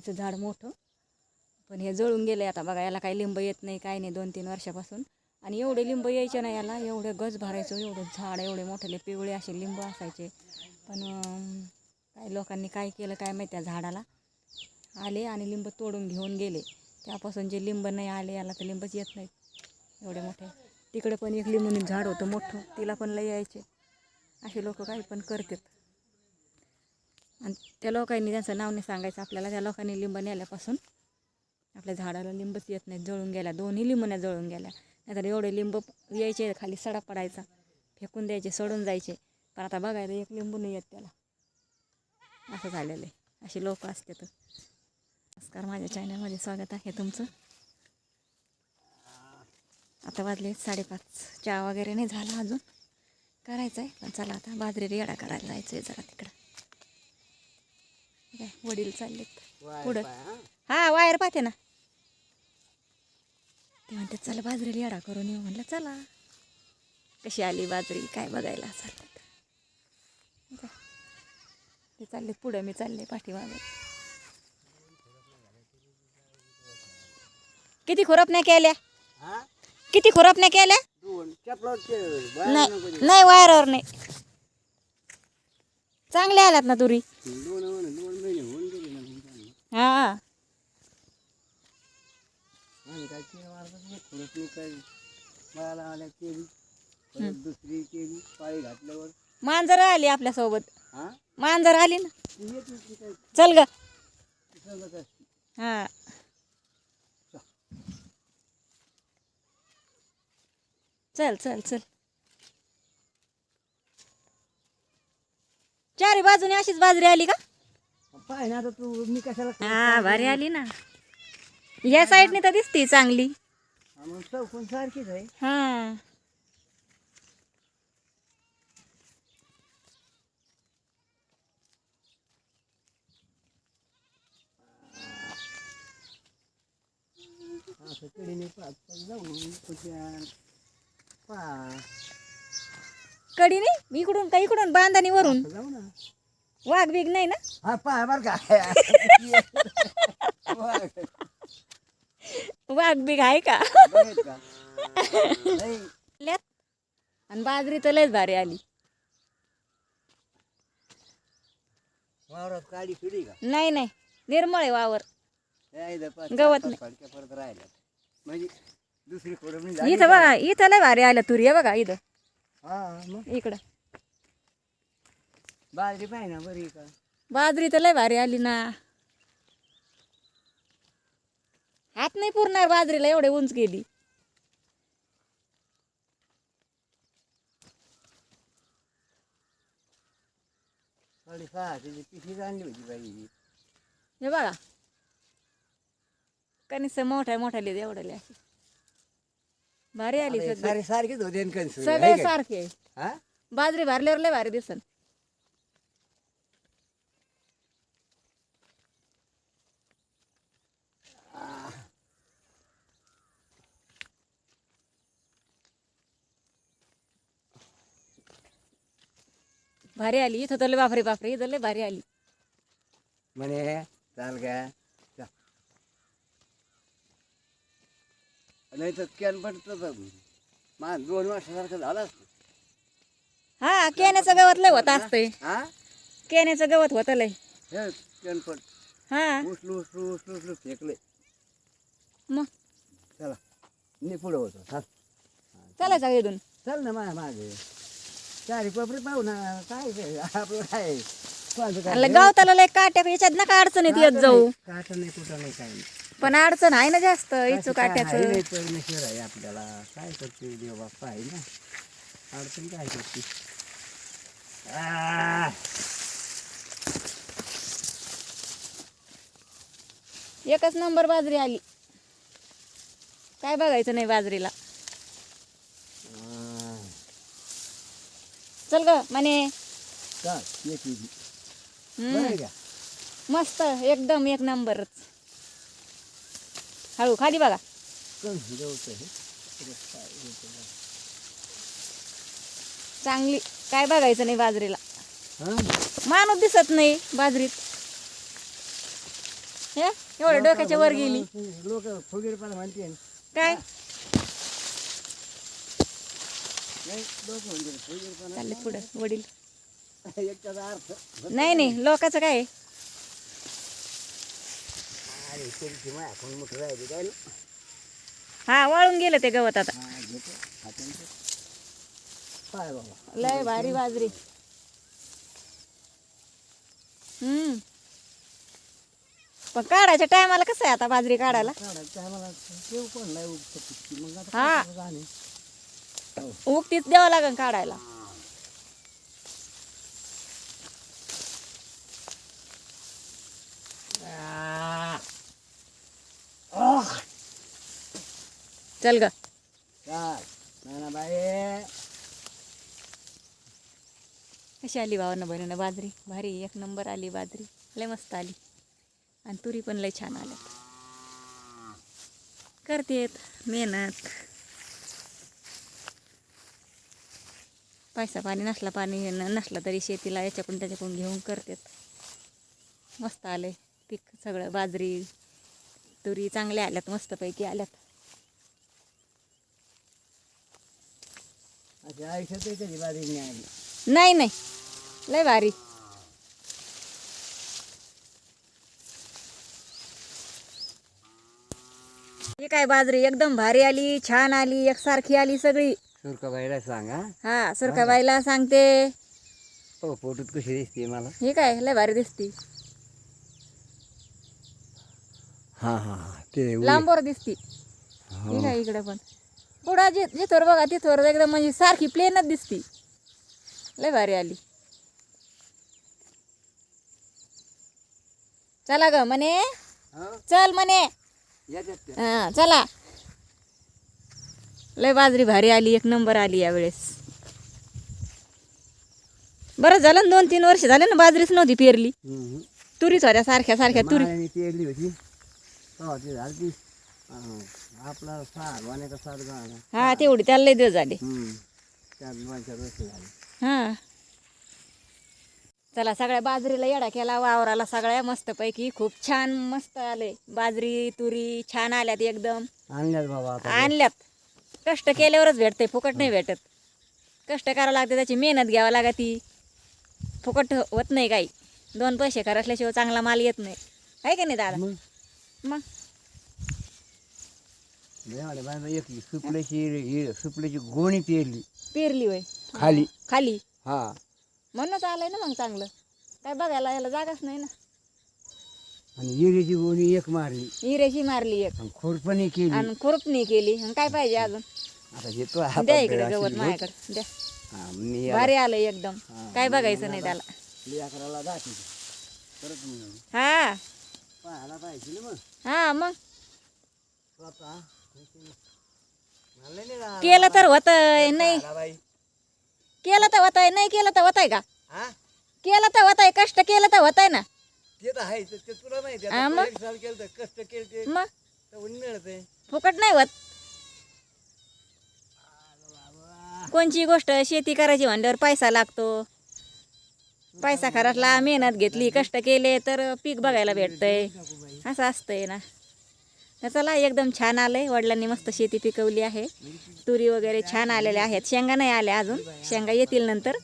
लिंबणीचं झाड मोठं. पण हे जळून गेलं आता. बघा याला काही लिंब येत नाही काय नाही दोन तीन वर्षापासून. आणि एवढे लिंब यायचे ना याला एवढे गज भरायचो एवढं झाड एवढे मोठेले पिवळे असे लिंब असायचे. पण काही लोकांनी काय केलं काय माहिती त्या झाडाला. आले आणि लिंब तोडून घेऊन गेले. त्यापासून जे लिंब नाही आले याला तर लिंबच येत नाहीत. एवढे मोठे. तिकडे पण एक लिंबून झाड होतं मोठं. तिला पण लय यायचे. असे लोक काही पण करतात. आणि त्या लोकांनी त्यांचं नाव नाही सांगायचं आपल्याला त्या लोकांनी लिंब नेल्यापासून आपल्या झाडाला लिंबच येत नाही जळून गेल्या. दोन्ही लिंबण्या जळून गेल्या. नाहीतर एवढे लिंब यायचे खाली सडा पडायचा फेकून द्यायचे सडून जायचे. पण आता बघायला एक लिंबू नाही येत त्याला. असं झालेलं आहे. असे लोक असतात. नमस्कार माझ्या चॅनलमध्ये स्वागत आहे तुमचं. आता वाजले साडेपाच. चहा वगैरे नाही झाला अजून. करायचं आहे पण चला आता बाजरी रेडा करायला जायचं आहे जरा तिकडं. वडील चाललेत. पुढं. हा. वायर पाहते ना. ते म्हणतात चला बाजरी रेडा करून येऊ. म्हणलं चला. कशी आली बाजरी काय बघायला चालतात ते चालले पुढं मी चालले पाठीमागं. किती केल्या? हा? किती खुरपण्या केल्या? दोन. चपलावरचे नाही नाही वायरावर नाही. चांगल्या आल्यात ना तुरी दोन दोन दोन महिने होऊन गेले ना तुमच्या हा. मला आल्या केली परत दुसरी केली पाळी घातल्यावर. मांजर आली आपल्यासोबत हा? मांजर आली ना. ती येत होती काय चल ग. ती सांगत असते. हा. चल चल चल. चारी बाजूने अशीच बाजरी आली का? पाय ना आता तू मी कशाला हा भारी आली ना. या साईडने तर दिसते चांगली. हा, मग चौकून सारखीच आहे. हा. असं कडीने पाच पाच जाऊन कुठ्या पा. कडीने इकडून का इकडून? बांधानी वरून? जाऊ ना. वाघ बिग नाही ना? हा पाय बर का. वाघ बिग आहे का? बघेल का? नाही. ल्यात. आणि बाजरी तर लयच भारी आली. वावरात काडी फिडी का? नाही नाही. निर्मळ आहे वावर. या इथं पाच गवत पाच फडक्या परत राहिल्या. म्हणजे दुसरी झाली इथं बघा इथं लय भारी आल्या तुरी आहे बघा इथं. हा मग? इकडं. बाजरी पाहिजे ना बरी का? बाजरी तर लय भारी आली ना. हात नाही पुरणार बाजरीला एवढे उंच गेली. आणली होती बाई हे. बघा. कनिस मोठ्या मोठ्या लिहित एवढ्या अशी भारी आली सगळी. सारे सारखेच होते कणसं, सगळे का? सारखे. हा? बाजरी भरल्यावर लय भारी दिसन. भारी आली. इथं तर लय बापरे बापरे इथं लय भारी आली. म्हणे चाल का. नाही तर कॅन पडतं मा दोन वर्षासारखं झालं असतं. हा केण्याचं गवत लय होत असतंय. हा? केण्याचं गवत होतं लय. हे कॅन पड हा. उचलू उचलू उचलू उचलू फेकले मग? चला. मी पुढं होतो. चल. का इथून. चल ना माझ्या मागे. चारी पपरी पाहू ना काय ते, आपलं काय कोणाचं काय आणि गावताला लय काट्या याच्यात नका अडचण येत येत जाऊ. काट नाही कुठं नाही काय नाही. पण अडचण आहे ना जास्त इचू असं काय आहे? काट्याचं. नाही परमेश्वर आहे आपल्याला. काय करते देव बाप्पा आहे ना? अडचण काय करते? आ, एकच नंबर बाजरी आली. काय बघायचं नाही बाजरीला. चल ग म्हणे. बरं आहे का? मस्त एकदम एक नंबरच. हळू खाली बघा. कण हे. चांगली काय बघायचं नाही बाजरीला. हा? माणूस दिसत नाही बाजरीत. हे एवढं डोक्याच्या वर गेली. लोक फुगीरपणा म्हणते. काय नाही लोक म्हणजे फुगीरपणा चालले पुढं वडील. नाही नाही लोकांचं काय हा वाळून गेलं ते गवत आता. लय भारी बाजरी. हम्म. पण काढायच्या टायमाला कसं आहे आता बाजरी काढायला? हा. उगतीच द्यावं लागेल काढायला. चल ग. कशी आली भावानं बहिणीनं? बाजरी. भारी. एक नंबर आली बाजरी. लय मस्त आली. आणि तुरी पण लय छान आल्या करतेत. मेहनत. पैसा पाणी नसला पाणी नसला तरी शेतीला याच्याकडून त्याच्याकडून घेऊन करतात. मस्त आले पीक सगळं बाजरी तुरी चांगल्या आल्यात मस्तपैकी आल्यात. नाही नाही. लय भारी. हे काय बाजरी एकदम भारी आली छान आली एकसारखी आली सगळी. सुरकाबाईला सांगा. हा सुरकाबाईला सांगते. हो फोटोत कशी दिसते मला? हे काय लय भारी दिसती. हा हा हा ते उई. लांबवर दिसती. हो. हे काय इकडे पण. पुढं जि जिथवर बघा तिथवर एकदम म्हणजे सारखी प्लेनच दिसती. लय भारी आली. चला ग म्हणे. हो, चल म्हणे. याच्यात ते. हा चला. लय बाजरी भारी आली एक नंबर आली यावेळेस. बरं झालं ना दोन तीन वर्ष झाले ना बाजरीच नव्हती पेरली. तुरीच होत्या सारख्या सारख्या तुरी. माळ्याने पेरली होती. हो ते झाली ती आपला सात वाण्याचा सात गाणं तेवढी त्याला लय दिवस झाले. चार दोन चार वर्ष झाली. हा. चला सगळ्या बाजरीला येडा केला वावराला सगळ्या मस्तपैकी. खूप छान मस्त आले. बाजरी तुरी छान आल्यात एकदम. आणल्यात बाबा आता. आणल्यात. कष्ट केल्यावरच भेटते फुकट नाही भेटत. कष्ट करावं लागते त्याची मेहनत घ्यावं लागती. फुकट होत नाही काही. दोन पैसे करा असल्याशिवाय चांगला माल येत नाही. आहे का नाही दादा? मग? एक सुपल्याची सुपल्याची गोणी पेरली. पेरली वय खाली. खाली? हा. म्हणूनच आलंय ना मग चांगलं. काय बघायला याला जागाच नाही ना. आणि एक मारली. मारली एक. आणि खोरपणी केली. आणि खुरपणी केली. आणि काय पाहिजे अजून? आता हातात द्या इकडे अशी गवत. माझ्याकडे. द्या. हा, मी भारी आलं एकदम. काय बघायचं नाही त्याला. परत म्हणून हा. पाहायला पाहिजे ना मग. हा मग. स्वतः. मला नाही राहणार. केलं तर होतंय नाही. बाई. केलं तर होतंय नाही केलं तर होतंय का? हा? केलं तर होतंय कष्ट केलं तर होतंय ना. ते तर आहे ते ते तुला माहिती हा, आहे. मग? आता एक साल केलं तर कष्ट केलं ते मग? तर ऊन मिळते फुकट नाही होत. कोणची गोष्ट शेती करायची म्हणल्यावर पैसा लागतो. पैसा खराटला मेहनत घेतली कष्ट केले तर पीक बघायला भेटतंय. असं असतंय ना. तर चला एकदम छान आलंय. वडिलांनी मस्त शेती पिकवली आहे. तुरी वगैरे छान आलेल्या आहेत. शेंगा नाही आल्या अजून. शेंगा येतील नंतर.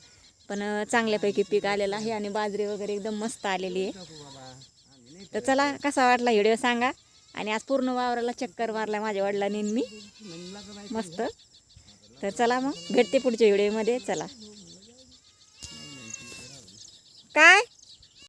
पण चांगल्यापैकी पीक आलेलं आहे आणि बाजरी वगैरे एकदम मस्त आलेली आहे. तर चला कसा वाटला व्हिडिओ सांगा. आणि आज पूर्ण वावराला चक्कर मारला माझ्या वडिलांनी मी. मस्त. तर चला मग भेटते पुढच्या व्हिडिओमध्ये. चला. काय?